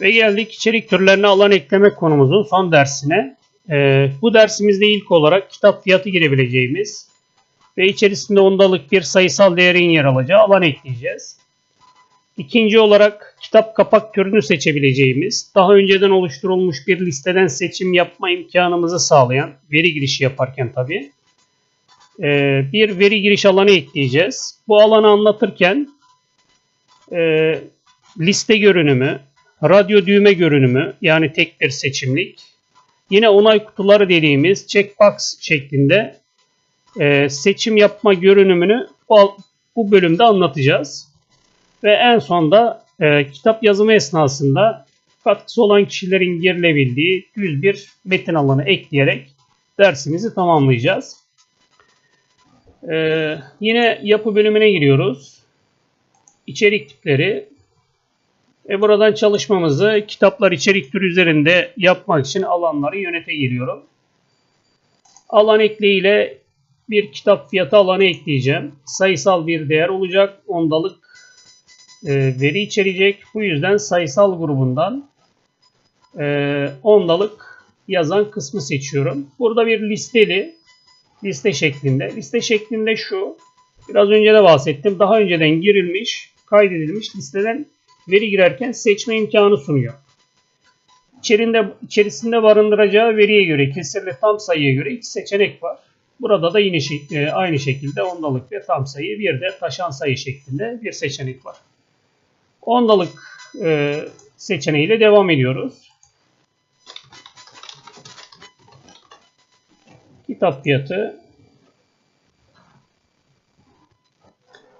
Ve geldik içerik türlerine alan ekleme konumuzun son dersine. Ee, bu dersimizde ilk olarak kitap fiyatı girebileceğimiz ve içerisinde ondalık bir sayısal değerin yer alacağı alan ekleyeceğiz. İkinci olarak kitap kapak türünü seçebileceğimiz, daha önceden oluşturulmuş bir listeden seçim yapma imkanımızı sağlayan, veri girişi yaparken tabii, ee, bir veri giriş alanı ekleyeceğiz. Bu alanı anlatırken e, liste görünümü, radyo düğme görünümü yani tek bir seçimlik, yine onay kutuları dediğimiz checkbox şeklinde e, seçim yapma görünümünü bu, bu bölümde anlatacağız. Ve en sonda e, kitap yazımı esnasında katkısı olan kişilerin girilebildiği düz bir metin alanı ekleyerek dersimizi tamamlayacağız. E, yine yapı bölümüne giriyoruz. İçerik tipleri ve buradan çalışmamızı kitaplar içerik türü üzerinde yapmak için alanları yönete giriyorum. Alan ekleğiyle bir kitap fiyatı alanı ekleyeceğim. Sayısal bir değer olacak. Ondalık e, veri içerecek. Bu yüzden sayısal grubundan e, ondalık yazan kısmı seçiyorum. Burada bir listeli liste şeklinde. Liste şeklinde şu. Biraz önce de bahsettim. Daha önceden girilmiş, kaydedilmiş listeden veri girerken seçme imkanı sunuyor. İçerinde, içerisinde barındıracağı veriye göre, kesirli tam sayıya göre iki seçenek var. Burada da yine e, aynı şekilde ondalık ve tam sayı bir de taşan sayı şeklinde bir seçenek var. Ondalık e, seçeneğiyle devam ediyoruz. Kitap fiyatı.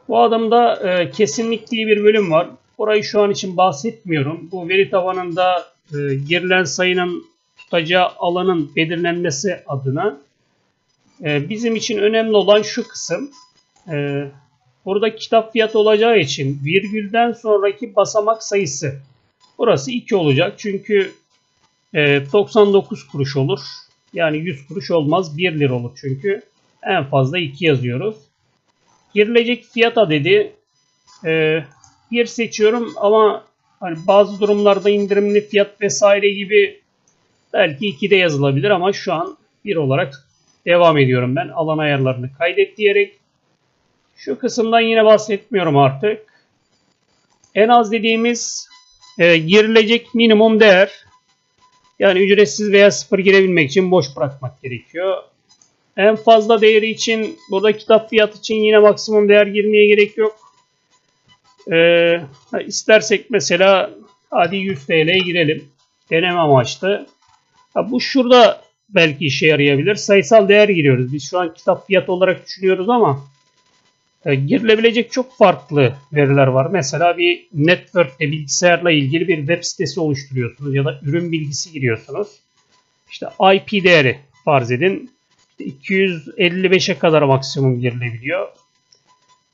Bu adamda e, kesinlik diye bir bölüm var. Orayı şu an için bahsetmiyorum. Bu veri tabanında e, girilen sayının tutacağı alanın belirlenmesi adına e, bizim için önemli olan şu kısım. E, burada kitap fiyatı olacağı için virgülden sonraki basamak sayısı. Burası 2 olacak çünkü e, 99 kuruş olur. Yani 100 kuruş olmaz 1 lira olur çünkü en fazla 2 yazıyoruz. Girilecek fiyat adedi e, bir seçiyorum ama hani bazı durumlarda indirimli fiyat vesaire gibi belki 2'de yazılabilir ama şu an 1 olarak devam ediyorum ben. Alan ayarlarını kaydet diyerek. Şu kısımdan yine bahsetmiyorum artık. En az dediğimiz e, girilecek minimum değer. Yani ücretsiz veya sıfır girebilmek için boş bırakmak gerekiyor. En fazla değeri için burada kitap fiyatı için yine maksimum değer girmeye gerek yok. Ee, istersek mesela hadi 100 TL'ye girelim. Deneme amaçlı. Ha, bu şurada belki işe yarayabilir. Sayısal değer giriyoruz. Biz şu an kitap fiyatı olarak düşünüyoruz ama e, girilebilecek çok farklı veriler var. Mesela bir network'te bilgisayarla ilgili bir web sitesi oluşturuyorsunuz ya da ürün bilgisi giriyorsunuz. İşte IP değeri farz edin. İşte 255'e kadar maksimum girilebiliyor.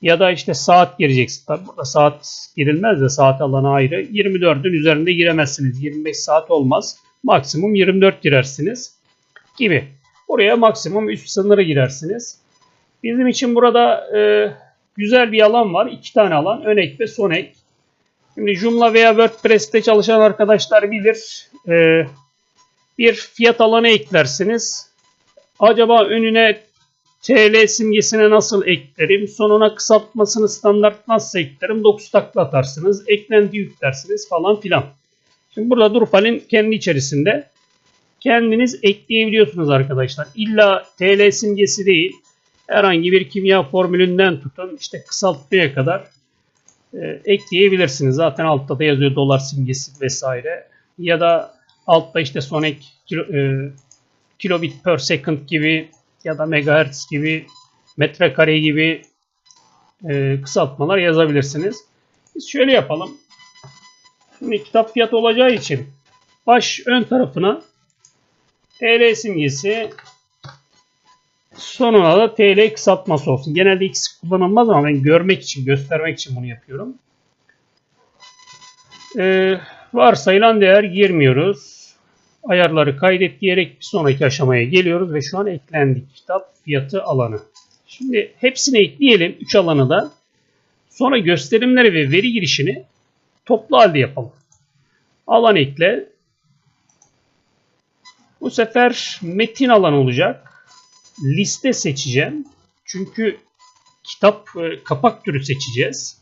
Ya da işte saat gireceksin. Tabi burada saat girilmez de saat alanı ayrı. 24'ün üzerinde giremezsiniz. 25 saat olmaz. Maksimum 24 girersiniz gibi. Buraya maksimum üst sınırı girersiniz. Bizim için burada e, güzel bir alan var. İki tane alan. Ön ek ve son ek. Şimdi Joomla veya WordPress'te çalışan arkadaşlar bilir. E, bir fiyat alanı eklersiniz. Acaba önüne TL simgesine nasıl eklerim? Sonuna kısaltmasını standart nasıl eklerim? 9 takla atarsınız. Eklenti yüklersiniz falan filan. Şimdi burada Drupal'in kendi içerisinde kendiniz ekleyebiliyorsunuz arkadaşlar. İlla TL simgesi değil. Herhangi bir kimya formülünden tutun işte kısaltmaya kadar e, ekleyebilirsiniz. Zaten altta da yazıyor dolar simgesi vesaire. Ya da altta işte son ek kilo, e, kilobit per second gibi ya da megahertz gibi metrekare gibi e, kısaltmalar yazabilirsiniz. Biz şöyle yapalım. Şimdi kitap fiyatı olacağı için baş ön tarafına TL simgesi sonuna da TL kısaltması olsun. Genelde ikisi kullanılmaz ama ben görmek için, göstermek için bunu yapıyorum. Ee, varsayılan değer girmiyoruz. Ayarları kaydet diyerek bir sonraki aşamaya geliyoruz ve şu an eklendik kitap fiyatı alanı. Şimdi hepsini ekleyelim 3 alanı da. Sonra gösterimleri ve veri girişini toplu halde yapalım. Alan ekle. Bu sefer metin alan olacak. Liste seçeceğim. Çünkü kitap e, kapak türü seçeceğiz.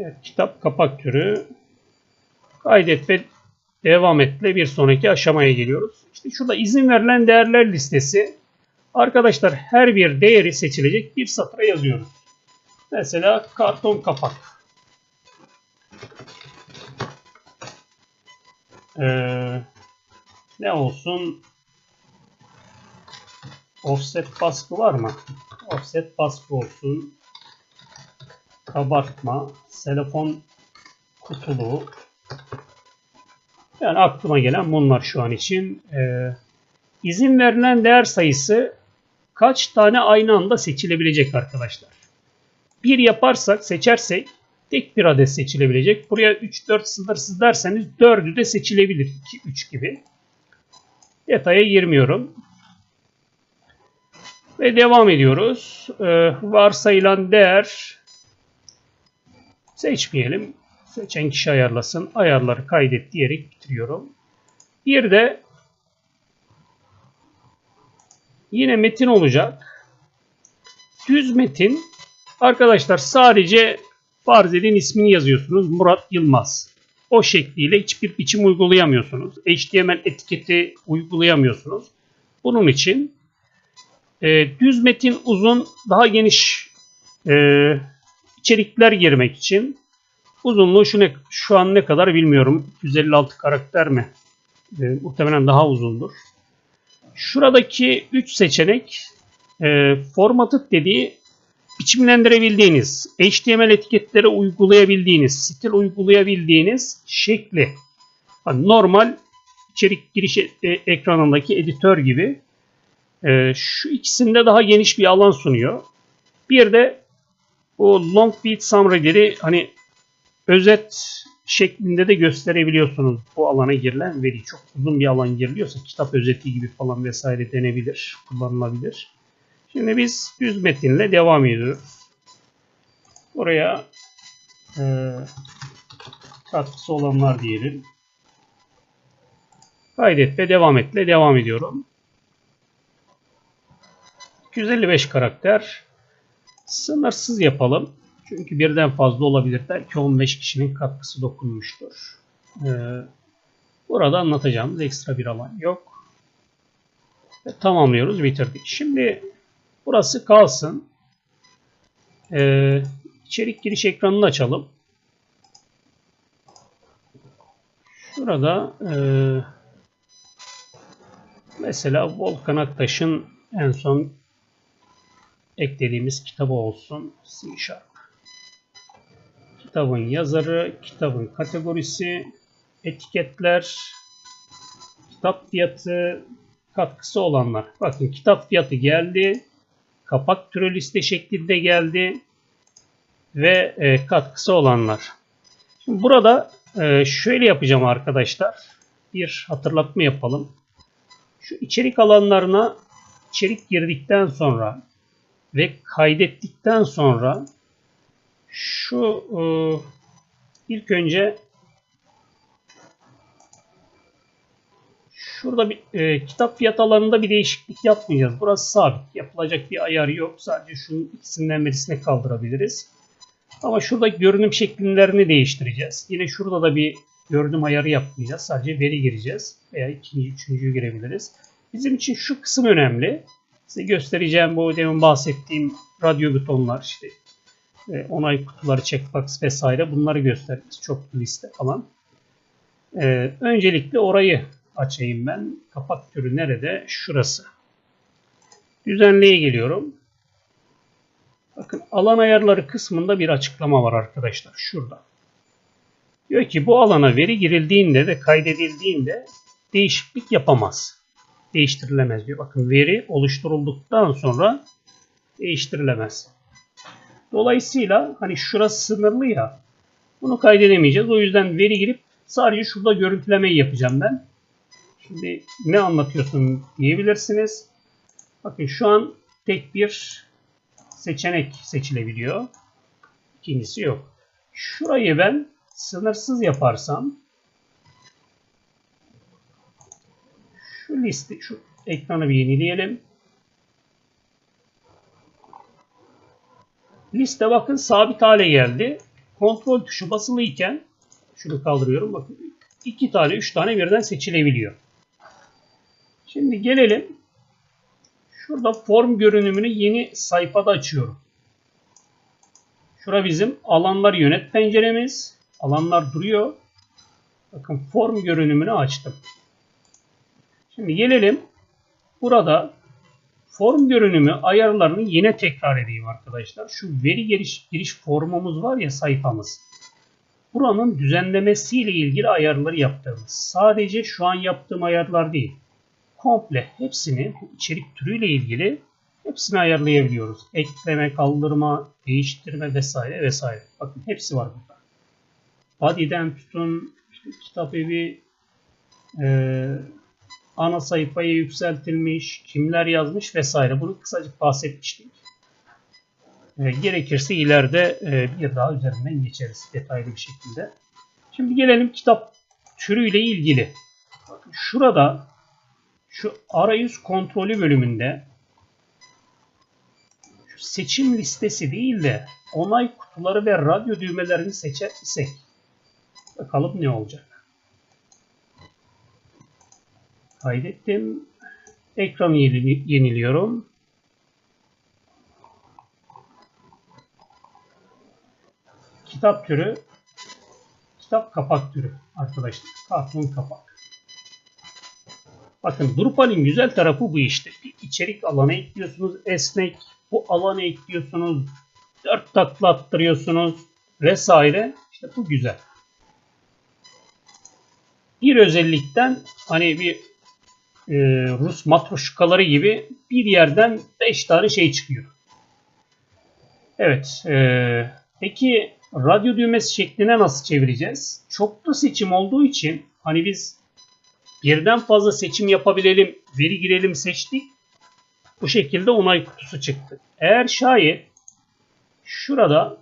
Evet, kitap kapak türü. Kaydet ve devam etle bir sonraki aşamaya geliyoruz. İşte şurada izin verilen değerler listesi. Arkadaşlar her bir değeri seçilecek bir satıra yazıyoruz. Mesela karton kapak. Ee, ne olsun? Offset baskı var mı? Offset baskı olsun. Kabartma. Telefon kutuluğu. Yani aklıma gelen bunlar şu an için. Ee, izin verilen değer sayısı kaç tane aynı anda seçilebilecek arkadaşlar. Bir yaparsak, seçersek tek bir adet seçilebilecek. Buraya 3, 4 sınırsız derseniz 4'ü de seçilebilir. 2, 3 gibi. Detaya girmiyorum. Ve devam ediyoruz. Ee, varsayılan değer seçmeyelim. Seçen kişi ayarlasın. Ayarları kaydet diyerek bitiriyorum. Bir de yine metin olacak. Düz metin. Arkadaşlar sadece farz edin ismini yazıyorsunuz. Murat Yılmaz. O şekliyle hiçbir biçim uygulayamıyorsunuz. HTML etiketi uygulayamıyorsunuz. Bunun için e, düz metin uzun daha geniş e, içerikler girmek için uzunluğu şu, ne, şu an ne kadar bilmiyorum. 156 karakter mi? E, muhtemelen daha uzundur. Şuradaki 3 seçenek e, formatı dediği biçimlendirebildiğiniz, HTML etiketleri uygulayabildiğiniz, stil uygulayabildiğiniz şekli. Hani normal içerik giriş e, ekranındaki editör gibi e, şu ikisinde daha geniş bir alan sunuyor. Bir de bu long feed summary'leri hani özet şeklinde de gösterebiliyorsunuz bu alana girilen veri. Çok uzun bir alan giriliyorsa kitap özeti gibi falan vesaire denebilir, kullanılabilir. Şimdi biz düz metinle devam ediyoruz. Buraya e, katkısı olanlar diyelim. Kaydet ve devam etle devam ediyorum. 255 karakter. Sınırsız yapalım. Çünkü birden fazla olabilir. Belki 15 kişinin katkısı dokunmuştur. Ee, burada anlatacağımız ekstra bir alan yok. Ve tamamlıyoruz. Bitirdik. Şimdi burası kalsın. Ee, içerik giriş ekranını açalım. Şurada e, mesela Volkan Aktaş'ın en son eklediğimiz kitabı olsun. C Sharp. Kitabın yazarı, kitabın kategorisi, etiketler, kitap fiyatı, katkısı olanlar. Bakın kitap fiyatı geldi. Kapak türü liste şeklinde geldi. Ve e, katkısı olanlar. Şimdi burada e, şöyle yapacağım arkadaşlar. Bir hatırlatma yapalım. Şu içerik alanlarına içerik girdikten sonra ve kaydettikten sonra şu e, ilk önce şurada bir e, kitap fiyat alanında bir değişiklik yapmayacağız. Burası sabit. Yapılacak bir ayarı yok. Sadece şunun ikisinden birisine kaldırabiliriz. Ama şurada görünüm şekillerini değiştireceğiz. Yine şurada da bir görünüm ayarı yapmayacağız. Sadece veri gireceğiz. Veya ikinci, üçüncüyü girebiliriz. Bizim için şu kısım önemli. Size göstereceğim bu demin bahsettiğim radyo butonlar işte e, onay kutuları, checkbox vesaire bunları gösteririz. Çok liste falan. Ee, öncelikle orayı açayım ben. Kapak türü nerede? Şurası. Düzenleye geliyorum. Bakın alan ayarları kısmında bir açıklama var arkadaşlar. Şurada. Diyor ki bu alana veri girildiğinde ve kaydedildiğinde değişiklik yapamaz. Değiştirilemez diyor. Bakın veri oluşturulduktan sonra değiştirilemez. Dolayısıyla hani şurası sınırlı ya. Bunu kaydedemeyeceğiz. O yüzden veri girip sadece şurada görüntülemeyi yapacağım ben. Şimdi ne anlatıyorsun diyebilirsiniz. Bakın şu an tek bir seçenek seçilebiliyor. İkincisi yok. Şurayı ben sınırsız yaparsam şu liste şu ekranı bir yenileyelim. Liste bakın sabit hale geldi. Kontrol tuşu basılı iken şunu kaldırıyorum bakın iki tane üç tane birden seçilebiliyor. Şimdi gelelim. Şurada form görünümünü yeni sayfada açıyorum. Şura bizim alanlar yönet penceremiz. Alanlar duruyor. Bakın form görünümünü açtım. Şimdi gelelim. Burada form görünümü ayarlarını yine tekrar edeyim arkadaşlar. Şu veri giriş, giriş formumuz var ya sayfamız. Buranın düzenlemesiyle ilgili ayarları yaptığımız. Sadece şu an yaptığım ayarlar değil. Komple hepsini içerik türüyle ilgili hepsini ayarlayabiliyoruz. Ekleme, kaldırma, değiştirme vesaire vesaire. Bakın hepsi var burada. Body'den tutun, işte kitap evi, e, ana sayfaya yükseltilmiş, kimler yazmış vesaire. Bunu kısacık bahsetmiştik. E, gerekirse ileride e, bir daha üzerinden geçeriz detaylı bir şekilde. Şimdi gelelim kitap türüyle ilgili. Bakın şurada şu arayüz kontrolü bölümünde şu seçim listesi değil de onay kutuları ve radyo düğmelerini seçer isek bakalım ne olacak. Kaydettim. Ekranı yeniliyorum. Kitap türü kitap kapak türü arkadaşlar. Karton kapak. Bakın Drupal'in güzel tarafı bu işte. Bir içerik alanı ekliyorsunuz. Esnek. Bu alanı ekliyorsunuz. Dört takla attırıyorsunuz. Vesaire. İşte bu güzel. Bir özellikten hani bir e, Rus matroşkaları gibi bir yerden beş tane şey çıkıyor. Evet. E, peki radyo düğmesi şekline nasıl çevireceğiz? Çoklu seçim olduğu için hani biz birden fazla seçim yapabilelim, veri girelim seçtik. Bu şekilde onay kutusu çıktı. Eğer şayet şurada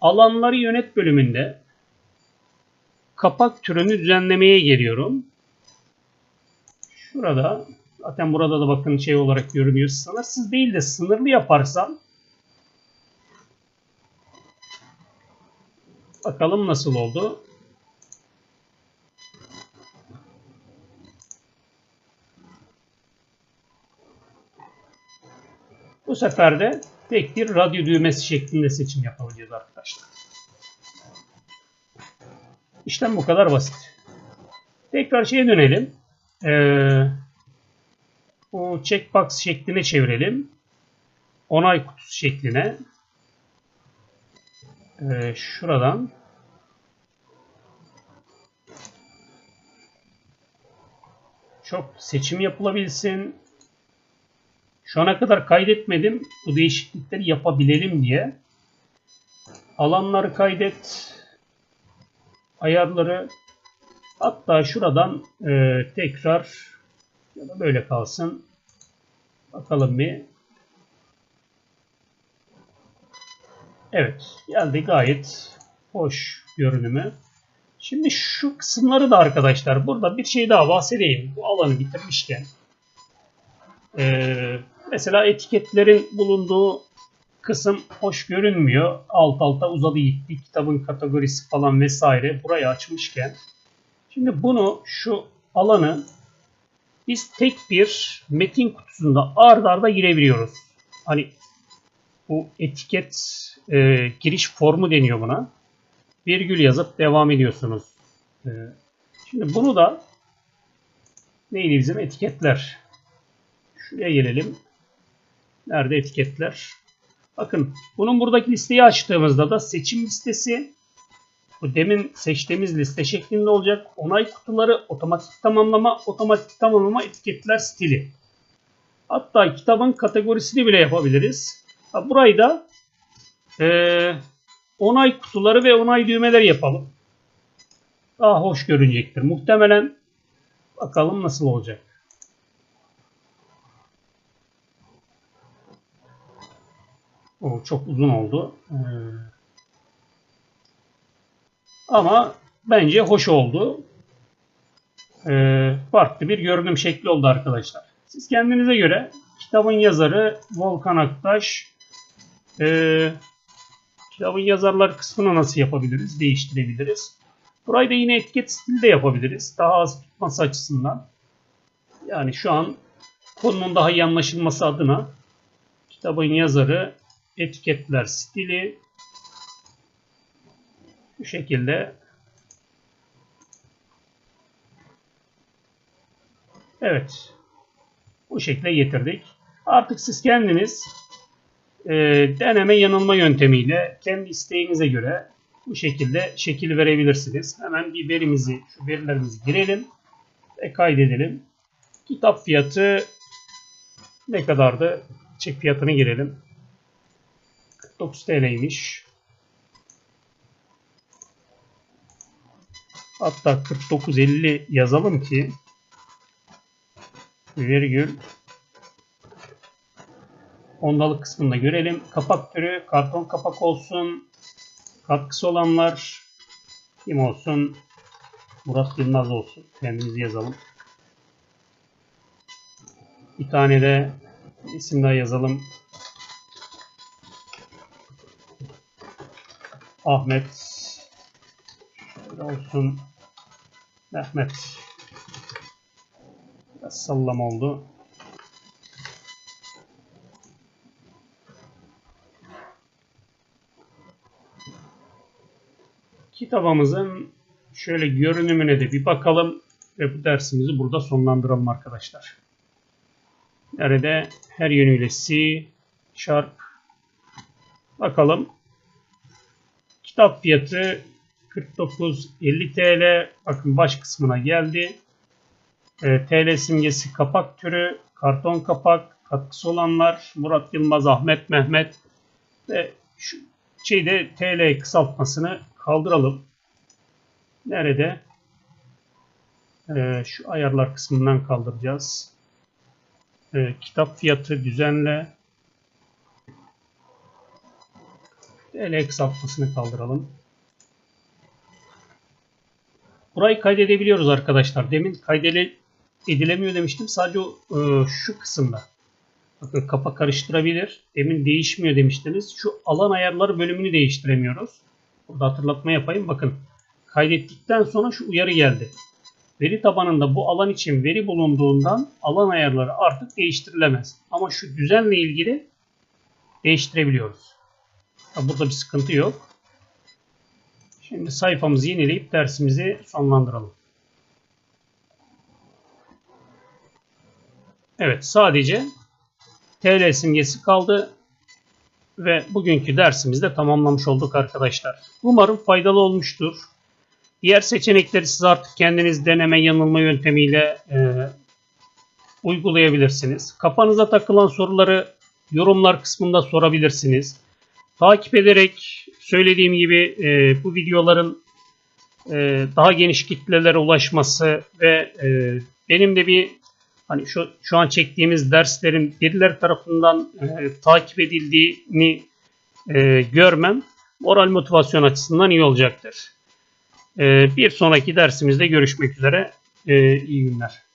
alanları yönet bölümünde kapak türünü düzenlemeye geliyorum. Şurada zaten burada da bakın şey olarak görünüyor. Sınırsız değil de sınırlı yaparsam bakalım nasıl oldu. Bu sefer de tek bir radyo düğmesi şeklinde seçim yapabileceğiz arkadaşlar. İşlem bu kadar basit. Tekrar şeye dönelim. Ee, bu checkbox şekline çevirelim. Onay kutusu şekline. Ee, şuradan çok seçim yapılabilsin. Şu ana kadar kaydetmedim. Bu değişiklikleri yapabilelim diye. Alanları kaydet. Ayarları hatta şuradan e, tekrar ya da böyle kalsın. Bakalım bir. Evet. Geldi gayet hoş görünümü. Şimdi şu kısımları da arkadaşlar burada bir şey daha bahsedeyim. Bu alanı bitirmişken. Ee, mesela etiketlerin bulunduğu kısım hoş görünmüyor. Alt alta uzadı gitti. Kitabın kategorisi falan vesaire. Burayı açmışken. Şimdi bunu şu alanı biz tek bir metin kutusunda ard arda girebiliyoruz. Hani bu etiket e, giriş formu deniyor buna. Virgül yazıp devam ediyorsunuz. E, şimdi bunu da neydi bizim etiketler? Şuraya gelelim. Nerede etiketler? Bakın bunun buradaki listeyi açtığımızda da seçim listesi bu demin seçtiğimiz liste şeklinde olacak. Onay kutuları, otomatik tamamlama, otomatik tamamlama etiketler stili. Hatta kitabın kategorisini bile yapabiliriz. Burayı da e, onay kutuları ve onay düğmeleri yapalım. Daha hoş görünecektir. Muhtemelen bakalım nasıl olacak. O çok uzun oldu. Ee, ama bence hoş oldu. Ee, farklı bir görünüm şekli oldu arkadaşlar. Siz kendinize göre kitabın yazarı Volkan Aktaş. Ee, kitabın yazarlar kısmını nasıl yapabiliriz? Değiştirebiliriz. Burayı da yine etiket stilde yapabiliriz. Daha az tutması açısından. Yani şu an konunun daha iyi anlaşılması adına kitabın yazarı etiketler stili bu şekilde Evet. Bu şekilde getirdik. Artık siz kendiniz e, deneme yanılma yöntemiyle kendi isteğinize göre bu şekilde şekil verebilirsiniz. Hemen bir verimizi, şu verilerimizi girelim ve kaydedelim. Kitap fiyatı ne kadardı? Çek fiyatını girelim. 49 TL'ymiş. Hatta 49.50 yazalım ki virgül ondalık kısmında görelim. Kapak türü karton kapak olsun. Katkısı olanlar kim olsun? Murat Yılmaz olsun. Kendimiz yazalım. Bir tane de isim daha yazalım. Ahmet olsun. Mehmet Biraz sallama oldu. Kitabımızın şöyle görünümüne de bir bakalım ve bu dersimizi burada sonlandıralım arkadaşlar. Nerede? Her yönüyle C, Sharp. Bakalım. Kitap fiyatı 49.50 TL. Bakın baş kısmına geldi. E, TL simgesi kapak türü, karton kapak, katkısı olanlar, Murat Yılmaz, Ahmet, Mehmet ve şu şeyde TL kısaltmasını kaldıralım. Nerede? E, şu ayarlar kısmından kaldıracağız. E, kitap fiyatı düzenle. TL kısaltmasını kaldıralım. Burayı kaydedebiliyoruz arkadaşlar. Demin kaydede edilemiyor demiştim. Sadece o, e, şu kısımda. Bakın kafa karıştırabilir. Demin değişmiyor demiştiniz. Şu alan ayarları bölümünü değiştiremiyoruz. Burada hatırlatma yapayım. Bakın kaydettikten sonra şu uyarı geldi. Veri tabanında bu alan için veri bulunduğundan alan ayarları artık değiştirilemez. Ama şu düzenle ilgili değiştirebiliyoruz. Burada bir sıkıntı yok. Şimdi sayfamızı yenileyip dersimizi sonlandıralım. Evet sadece TL simgesi kaldı ve bugünkü dersimizi de tamamlamış olduk arkadaşlar. Umarım faydalı olmuştur. Diğer seçenekleri siz artık kendiniz deneme yanılma yöntemiyle e, uygulayabilirsiniz. Kafanıza takılan soruları yorumlar kısmında sorabilirsiniz. Takip ederek söylediğim gibi e, bu videoların e, daha geniş kitlelere ulaşması ve e, benim de bir hani şu şu an çektiğimiz derslerin birileri tarafından e, takip edildiğini e, görmem moral motivasyon açısından iyi olacaktır. E, bir sonraki dersimizde görüşmek üzere. E, iyi günler.